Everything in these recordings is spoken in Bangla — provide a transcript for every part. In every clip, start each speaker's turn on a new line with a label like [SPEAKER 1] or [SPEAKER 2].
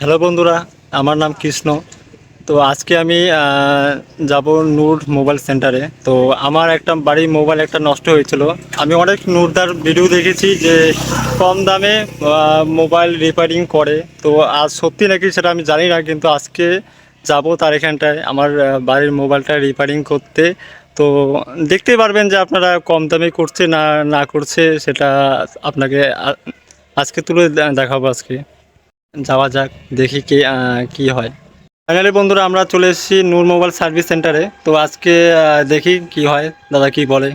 [SPEAKER 1] হ্যালো বন্ধুরা, আমার নাম কৃষ্ণ। তো আজকে আমি যাব নূর মোবাইল সেন্টারে। তো আমার একটা বাড়ির মোবাইল একটা নষ্ট হয়েছিল। আমি অনেক নূরদার ভিডিও দেখেছি যে কম দামে মোবাইল রিপেয়ারিং করে। তো আজ সত্যি নাকি সেটা আমি জানি না, কিন্তু আজকে যাব তার এখানটায়, আমার বাড়ির মোবাইলটা রিপেয়ারিং করতে। তো দেখতেই পারবেন যে আপনারা কম দামে করছে না না করছে, সেটা আপনাকে আজকে তুলে দেখাবো আজকে। যাওয়া যাক দেখি কি কি হয়। ফাইনালি বন্ধুরা আমরা চলে এসেছি নূর মোবাইল সার্ভিস সেন্টারে। তো আজকে দেখি কি হয় দাদা কি বলে।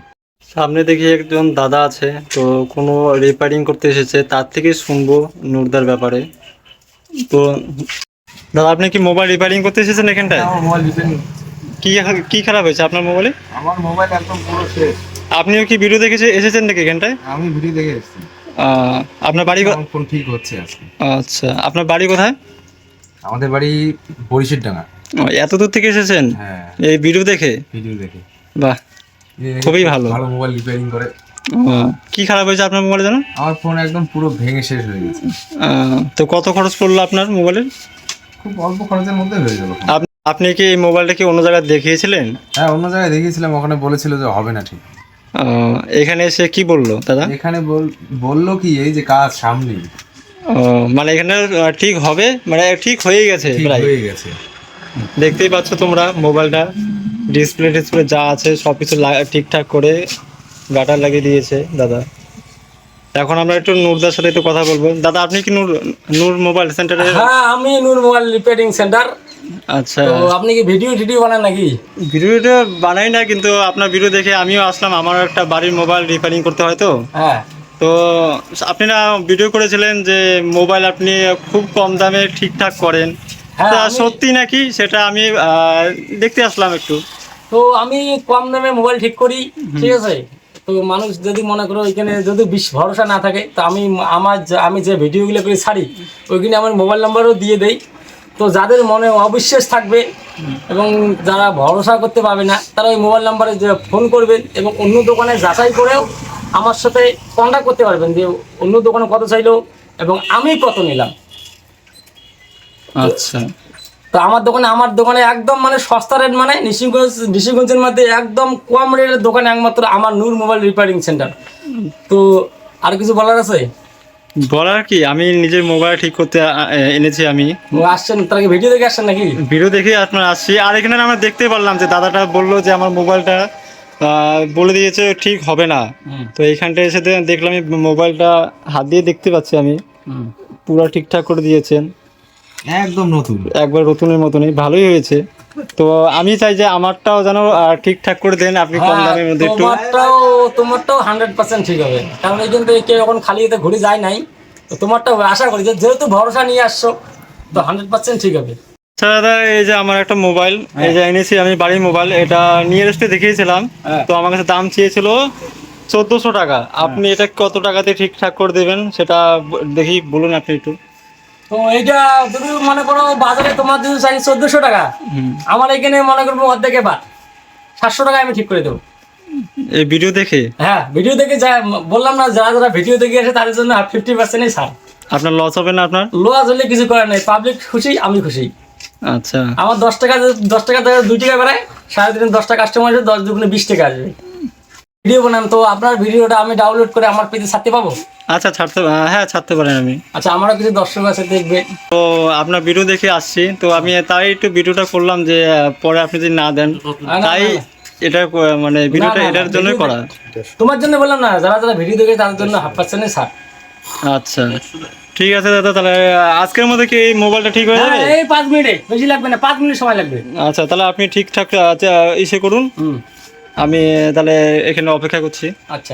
[SPEAKER 1] সামনে দেখি একজন দাদা আছে তো কোনো রিপেয়ারিং করতে এসেছে তার থেকে শুনব নূরদার ব্যাপারে। তো দাদা আপনি কি মোবাইল রিপেয়ারিং করতে এসেছেন এখানটায়? কি কি খারাপ হয়েছে আপনার মোবাইলে
[SPEAKER 2] আমার মোবাইল একদম পুরো শেষ
[SPEAKER 1] আপনিও কি ভিডিও দেখেছে এসেছেন নাকি এখানটায়?
[SPEAKER 2] আমি ভিডিও দেখে এসেছি।
[SPEAKER 1] আপনার বাড়ি
[SPEAKER 2] ফোন ঠিক হচ্ছে
[SPEAKER 1] আচ্ছা আপনার বাড়ি কোথায়?
[SPEAKER 2] আমাদের বাড়ি বরিশের ডাঙ্গা
[SPEAKER 1] এত দূর থেকে এসেছেন?
[SPEAKER 2] হ্যাঁ।
[SPEAKER 1] এই ভিডিও দেখে?
[SPEAKER 2] ভিডিও দেখে।
[SPEAKER 1] বাহ খুবই ভালো।
[SPEAKER 2] ভালো মোবাইল রিপেয়ারিং করে।
[SPEAKER 1] কি খারাপ হয়েছে আপনার মোবাইলে জানো
[SPEAKER 2] আমার ফোন একদম পুরো ভেঙে শেষ হয়ে গেছে।
[SPEAKER 1] তো কত খরচ পড়ল আপনার মোবাইলের
[SPEAKER 2] খুব অল্প খরচের মধ্যে হয়ে গেল
[SPEAKER 1] আপনি কি এই মোবাইলটা কি অন্য জায়গায় দেখিয়েছিলেন?
[SPEAKER 2] হ্যাঁ অন্য জায়গায় দেখিয়েছিলাম ওখানে বলেছিল যে হবে না ঠিক।
[SPEAKER 1] এখানে এসে কি বলল দাদা?
[SPEAKER 2] এখানে বল বলল কি এই যে কাজ সামনে
[SPEAKER 1] মানে এখানে ঠিক হবে? মানে ঠিক হয়ে গেছে প্রায়?
[SPEAKER 2] হয়ে গেছে।
[SPEAKER 1] দেখতেই পাচ্ছ তোমরা মোবাইলটা ডিসপ্লে টিসপ্লে যা আছে সব কিছু লাগা- ঠিকঠাক করে গাটার লাগিয়ে দিয়েছে দাদা। এখন আমরা একটু নূরদার সাথে একটু কথা বলব। দাদা আপনি কি নূর নূর মোবাইল সেন্টারে?
[SPEAKER 3] হ্যাঁ আমি নূর মোবাইল রিপেয়ারিং সেন্টার।
[SPEAKER 1] আচ্ছা।
[SPEAKER 3] তো আপনি কি ভিডিও টিডিও বানান নাকি?
[SPEAKER 1] ভিডিওটা বানাই না কিন্তু আপনার ভিডিও দেখে আমিও আসলাম। আমার একটা বাড়ির মোবাইল রিপেয়ারিং করতে হয় তো।
[SPEAKER 3] হ্যাঁ।
[SPEAKER 1] তো আপনি না ভিডিও করেছিলেন যে মোবাইল আপনি খুব কম দামে ঠিকঠাক করেন।
[SPEAKER 3] হ্যাঁ,
[SPEAKER 1] তা সত্যি নাকি? সেটা আমি দেখতে আসলাম একটু।
[SPEAKER 3] তো আমি কম দামে মোবাইল ঠিক করি ঠিক আছে? তো মানুষ যদি মনে করো এখানে যদি বিশ ভরসা না থাকে তো আমি আমার আমি যে ভিডিওগুলো করে ছাড়ি ওইখানে আমার মোবাইল নাম্বারও দিয়ে দেই। তো যাদের মনে অবিশ্বাস থাকবে এবং যারা ভরসা করতে পারবে না তারা ওই মোবাইল নাম্বারে যে ফোন করবেন এবং অন্য দোকানে যাচাই করেও আমার সাথে কন্ট্যাক্ট করতে পারবেন যে অন্য দোকানে কত চাইলো এবং আমি কত নিলাম।
[SPEAKER 1] আচ্ছা।
[SPEAKER 3] তো আমার দোকানে আমার দোকানে একদম মানে সস্তা রেট মানে নিশিগঞ্জ নিশিগঞ্জের মধ্যে একদম কম রেটের দোকানে একমাত্র আমার নূর মোবাইল রিপেয়ারিং সেন্টার তো আর কিছু বলার আছে?
[SPEAKER 1] বলার কি আমি নিজের মোবাইল ঠিক করতে এনেছি আমি।
[SPEAKER 3] আসছেন তার ভিডিও দেখে আসছেন নাকি?
[SPEAKER 1] ভিডিও দেখে আপনার আসছি। আর এখানে আমরা দেখতে পারলাম যে দাদাটা বলল যে আমার মোবাইলটা বলে দিয়েছে ঠিক হবে না। তো এইখানটা এসে দেখলাম মোবাইলটা হাত দিয়ে দেখতে পাচ্ছি আমি। পুরো ঠিকঠাক করে দিয়েছেন।
[SPEAKER 2] একদম নতুন।
[SPEAKER 1] একবার নতুনের মতনই ভালোই হয়েছে। তো আমি চাই যে আমারটাও যেন ঠিকঠাক করে দেন আপনি কম
[SPEAKER 3] হ্যাঁ,
[SPEAKER 1] দামের মধ্যে একটু।
[SPEAKER 3] তোমারটাও তোমারটাও হান্ড্রেড পার্সেন্ট ঠিক হবে। কারণ এই কিন্তু কেউ এখন খালি এতে ঘুরে যায় নাই। তো তোমারটাও আশা করি যে যেহেতু ভরসা নিয়ে আসছো তো হান্ড্রেড পার্সেন্ট ঠিক হবে।
[SPEAKER 1] আচ্ছা দাদা এই যে আমার একটা মোবাইল এই যে এনেছি আমি বাড়ির মোবাইল এটা নিয়ারেস্টে দেখিয়েছিলাম।
[SPEAKER 3] হ্যাঁ।
[SPEAKER 1] তো আমার কাছে দাম চেয়েছিল চোদ্দোশো টাকা। আপনি এটা কত টাকাতে ঠিকঠাক করে দেবেন সেটা দেখি বলুন আপনি একটু।
[SPEAKER 3] তো এইটা যদি মনে করো বাজারে তোমার যদি চাই চোদ্দশো টাকা আমার এখানে মনে করব অর্ধেকে বা সাতশো টাকা আমি ঠিক করে দেবো।
[SPEAKER 1] এই ভিডিও দেখে?
[SPEAKER 3] হ্যাঁ ভিডিও দেখে যা বললাম না যারা যারা ভিডিও দেখে আসে তাদের জন্য ফিফটি পার্সেন্টই ছাড়।
[SPEAKER 1] আপনার লস হবে না আপনার?
[SPEAKER 3] লোয়া হলে কিছু করার নেই পাবলিক খুশি আমি খুশি।
[SPEAKER 1] আচ্ছা।
[SPEAKER 3] আমার দশ টাকা দশ টাকা দুই টাকা বেড়ায় সাড়ে তিন দশটা কাস্টমার আসবে দশ দুগুণে বিশ টাকা আসবে। ভিডিও বানান তো আপনার ভিডিওটা আমি ডাউনলোড করে আমার পেজে ছাড়তে পাবো?
[SPEAKER 1] আচ্ছা ছাড়তে হ্যাঁ ছাড়তে পারেন আমি।
[SPEAKER 3] আচ্ছা আমারও কিছু দর্শক আছে দেখবে।
[SPEAKER 1] তো আপনার ভিডিও দেখে আসছি তো আমি তাই একটু ভিডিওটা করলাম যে পরে আপনি যদি না দেন তাই এটা মানে ভিডিওটা এটার জন্যই করা।
[SPEAKER 3] তোমার জন্য বললাম না যারা যারা ভিডিও দেখে তাদের জন্য হাফ পার্সেন্টে ছাড়।
[SPEAKER 1] আচ্ছা ঠিক আছে দাদা তাহলে আজকের মধ্যে কি এই মোবাইলটা ঠিক হয়ে যাবে?
[SPEAKER 3] হ্যাঁ এই পাঁচ মিনিটে বেশি লাগবে না পাঁচ মিনিট সময় লাগবে।
[SPEAKER 1] আচ্ছা তাহলে আপনি ঠিকঠাক আচ্ছা, ইসে করুন।
[SPEAKER 3] হুম।
[SPEAKER 1] আমি তাহলে এখানে অপেক্ষা করছি।
[SPEAKER 3] আচ্ছা।